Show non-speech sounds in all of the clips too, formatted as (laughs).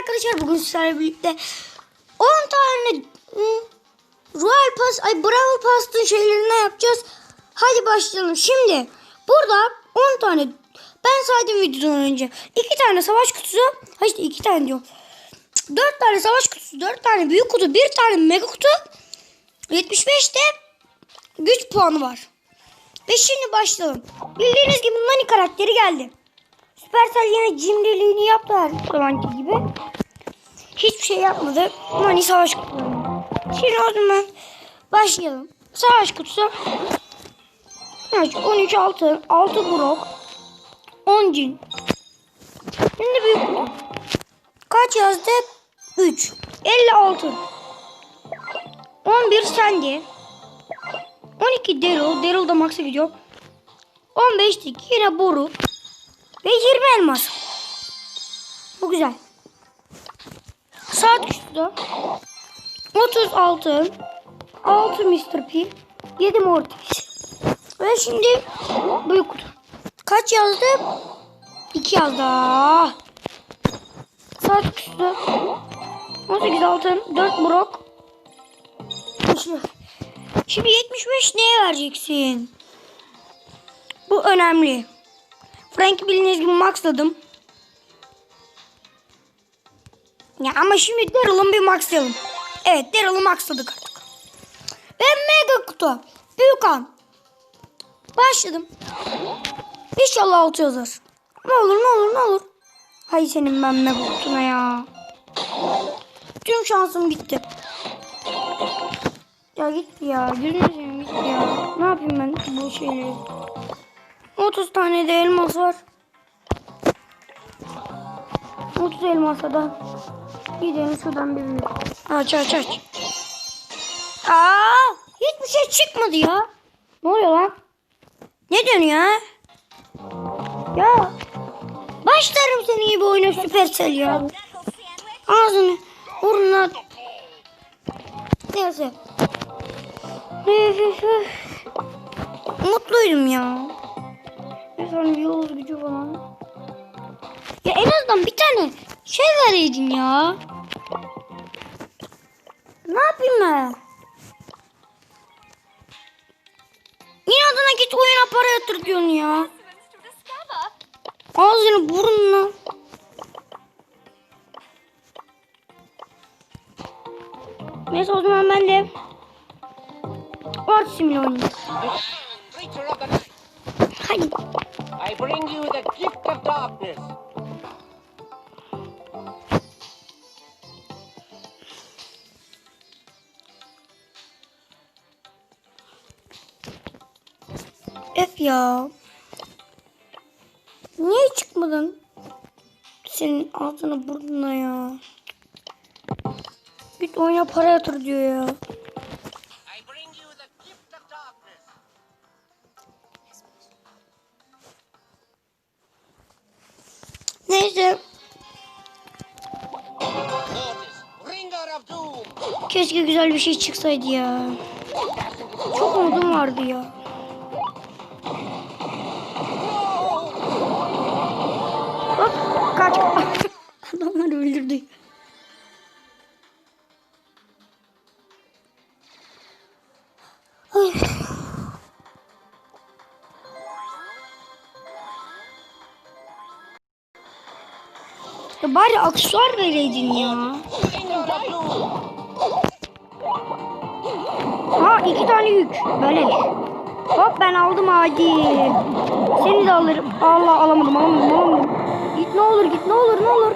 arkadaşlar bugün sizlerle birlikte 10 tane Royal Pass, ay Brawl Pass'ın şeylerinden yapacağız. Hadi başlayalım. Şimdi burada 10 tane ben saydım videodan önce. 2 tane savaş kutusu. Ha işte 2 tane diyor. 4 tane savaş kutusu, 4 tane büyük kutu, 1 tane mega kutu. 75'te güç puanı var. Ve şimdi başlayalım. Bildiğiniz gibi Nani karakteri geldi. Supercell yine cimriliğini yaptı her zamanki gibi. Hiçbir şey yapmadı. Nani savaş kutularını. Şimdi o zaman başlayalım. Savaş kutusu. Kaç? 13 altın, 6 brok, 10 cin. Şimdi kutu. Kaç yazdı? 3. 50 altın. 11 Sandy. 12 Daryl. Daryl da max'a gidiyor. 15 dik yine boru. Ve 20 elmas. Bu güzel. Saat üstü. 30 altın. 6 Mr. P. 7 Mortis. Ve şimdi büyük kutu. Kaç yazdı? 2 yazdı. Aa. Saat üstü. 18 altın. 4 brok. Şimdi, şimdi 75 neye vereceksin? Bu önemli. Frank'i bildiğiniz gibi maxladım. Ya ama şimdi Daryl'ın bir maxlayalım. Evet Daryl'ı maxladık artık. Ve mega kutu. Büyük an. Başladım. İnşallah altı yazar. Ne olur ne olur ne olur. Hay senin ben mega kutuna ya. Tüm şansım gitti. Ya git ya. Seveyim git ya. Ne yapayım ben bu şeyleri? 30 tane de elmas var. 30 elmasa da gidelim şuradan bir büyük. Aç aç aç. Aa, hiçbir şey çıkmadı ya. Ne oluyor lan? Ne dönüyor ha? Ya başlarım senin gibi oyuna Supercell ya. Ağzını burnuna Neyse. Mutluydum ya. Ne sonra yol gücü falan. Ya en azından bir tane şey vereydin ya. Ne yapayım ben? İnadına git oyuna para yatır diyorsun ya. Ağzını burnuna. Neyse o zaman ben de Art Sim'le oynayayım. Hadi. I bring you the gift of darkness. F ya. Niye çıkmadın? Senin ağzına burnuna ya. Git oyuna para yatır diyor ya. Doom. Keşke güzel bir şey çıksaydı ya. Çok umudum vardı ya. Ya bari aksesuar vereydin ya. Ha iki tane yük. Böyle. Hop ben aldım hadi. Seni de alırım. Allah alamadım alamadım alamadım. Git ne olur git ne olur ne olur.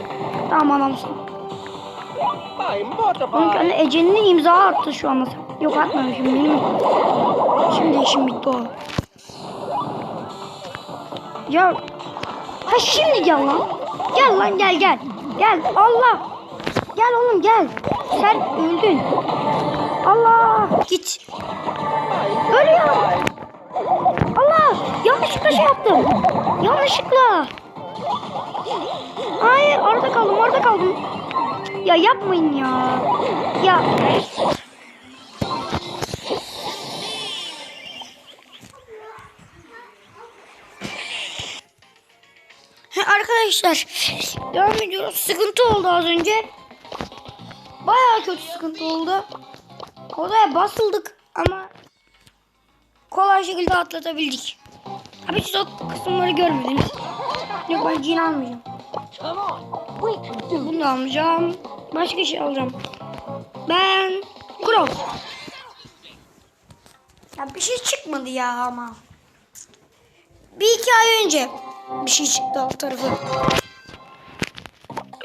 Tamam adamsın. I'm Onun kendi Ece'nin imza attı şu anda. Yok atmamışım benim. Şimdi işim bitti o. Ya. Ha şimdi gel lan. Gel lan gel gel. Gel Allah. Gel oğlum gel. Sen öldün. Allah. Git. Ölüyorum. Allah. Yanlışlıkla şey yaptım. Yanlışlıkla. Hayır orada kaldım orada kaldım. Ya yapmayın ya. Ya. Arkadaşlar devam ediyoruz. Sıkıntı oldu az önce. Bayağı kötü sıkıntı oldu. Odaya basıldık ama kolay şekilde atlatabildik. Abi siz o kısımları görmediniz. Yok ben cin almayacağım. Bunu da almayacağım. Başka şey alacağım. Ben Crow. Ya bir şey çıkmadı ya ama. Bir iki ay önce bir şey çıktı alt tarafı.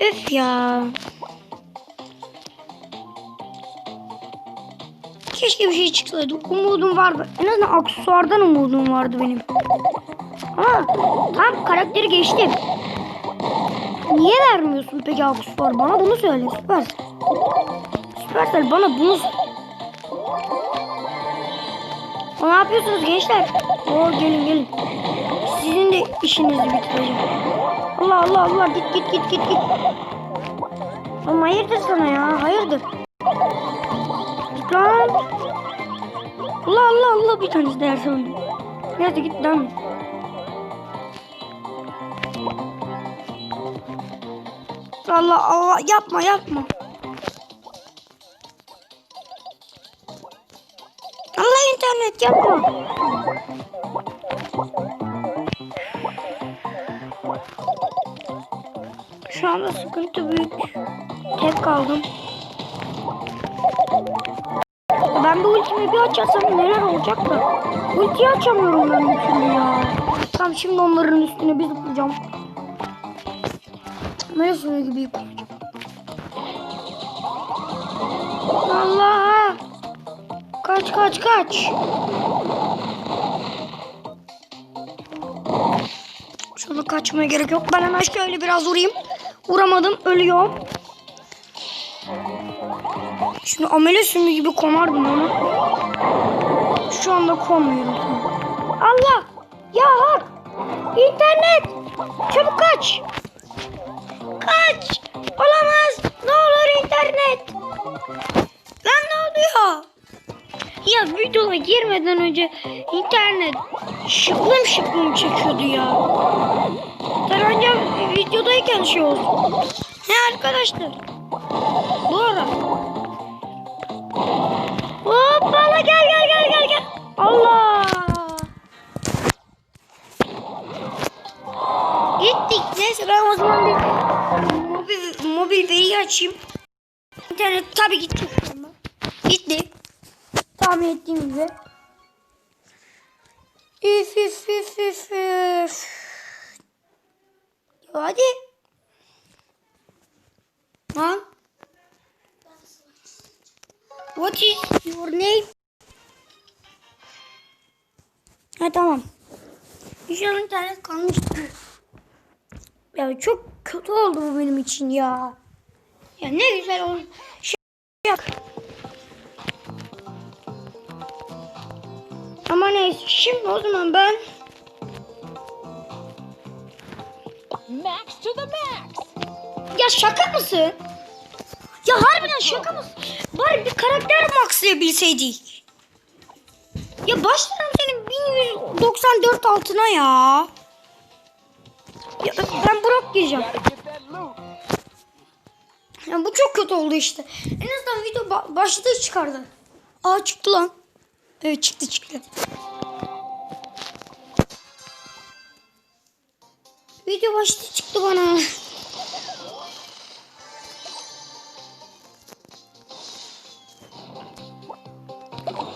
Öf ya. Keşke bir şey çıksaydı. Umudum vardı. En azından aksesuardan umudum vardı benim. Ama tam karakteri geçtim. Niye vermiyorsun peki aksesuar? Bana bunu söyle Süper. Süpersel bana bunu söyle. Ne yapıyorsunuz gençler? Oo gelin gelin. Sizin de işinizi bitireceğim. Allah Allah Allah git git git git git. Oğlum hayırdır sana ya hayırdır. Git lan. Allah Allah Allah bir tanesi de yerse öldü. Neyse git lan. Allah Allah yapma yapma. Allah internet yapma. Şu anda sıkıntı büyük. Tek kaldım. Ben bu ultimi bir açarsam neler olacak da. Ultiyi açamıyorum ben türlü ya. Tamam şimdi onların üstüne bir zıplayacağım. Suyu gibi yapacağım. Allah! Kaç kaç kaç. Şunu kaçmaya gerek yok. Ben hemen şöyle biraz vurayım. Vuramadım. Ölüyorum. Şimdi amele sümü gibi konardım ama. Şu anda konmuyorum. Allah! Ya hak! İnternet! Çabuk kaç! Kaç! Olamaz! Ne olur internet! Lan ne oluyor? Ya videoya girmeden önce internet şıklım şıklım çekiyordu ya. Tabii önce videodayken şey oldu. Ne arkadaşlar? Bu ara. Hoppala gel gel gel gel gel. Allah. Gittik. Neyse ben o zaman bir mobil, mobil veriyi açayım. İnternet tabii gitti. Gitti. Tahmin ettiğim gibi. Üf üf üf üf üf. Hadi. Lan. What is your name? Ha tamam. İnşallah internet kalmıştır. Ya çok kötü oldu bu benim için ya. Ya ne güzel oldu. Şey. Ama neyse şimdi o zaman ben max to the max. ya şaka mısın? Ya harbiden şaka mısın? Bari bir karakter maxlayabilseydik. Ya başlarım senin 1194 altına ya. Ya ben Brock gireceğim. Ya bu çok kötü oldu işte. En azından video ba- başlığı çıkardı. Aa çıktı lan. Evet çıktı çıktı. Video başlığı çıktı bana.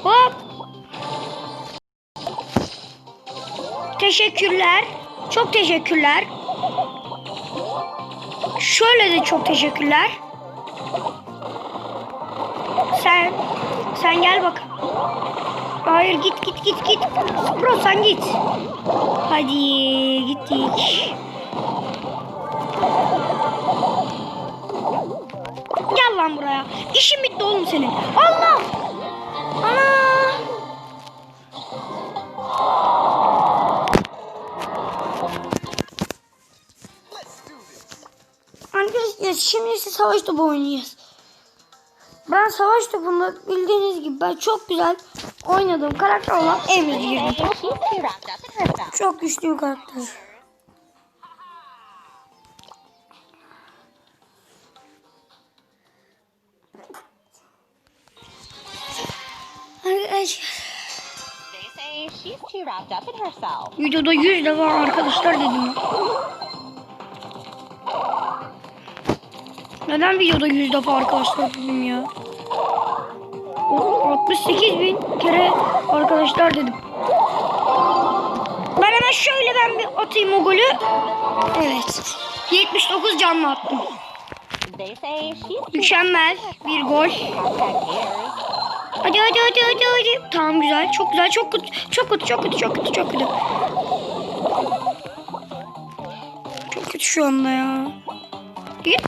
Hop. Teşekkürler. Çok teşekkürler. Şöyle de çok teşekkürler. Sen sen gel bak. Hayır git git git git. Bro sen git. Hadi gittik. Buraya. İşin bitti oğlum senin. Allah! Ana! Arkadaşlar şimdi ise savaş topu oynayacağız. Ben savaş topunda bildiğiniz gibi ben çok güzel oynadığım karakter olan Emre'ye girdim. (laughs) Çok güçlü bir karakter. Videoda 100 defa arkadaşlar dedim. Neden videoda 100 defa arkadaşlar dedim ya? O 68 bin kere arkadaşlar dedim. Ben hemen şöyle ben bir atayım o golü. Evet. 79 canlı attım. Mükemmel bir gol. Hadi hadi hadi hadi hadi. Tamam güzel. Çok güzel. Çok kötü. Çok kötü. Çok kötü. Çok kötü. Çok kötü. Çok kötü şu anda ya. Git.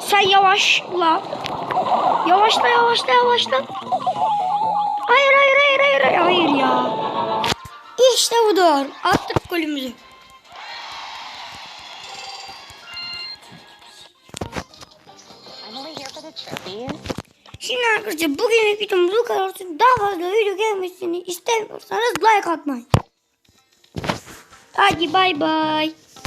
Sen yavaşla. Yavaşla yavaşla yavaşla. Hayır hayır hayır hayır hayır, hayır ya. İşte budur. Attık golümüzü. I'm. Şimdi arkadaşlar bugünlük videomuz bu kadar olsun. Daha fazla video gelmesini istemiyorsanız like atmayın. Hadi bay bay.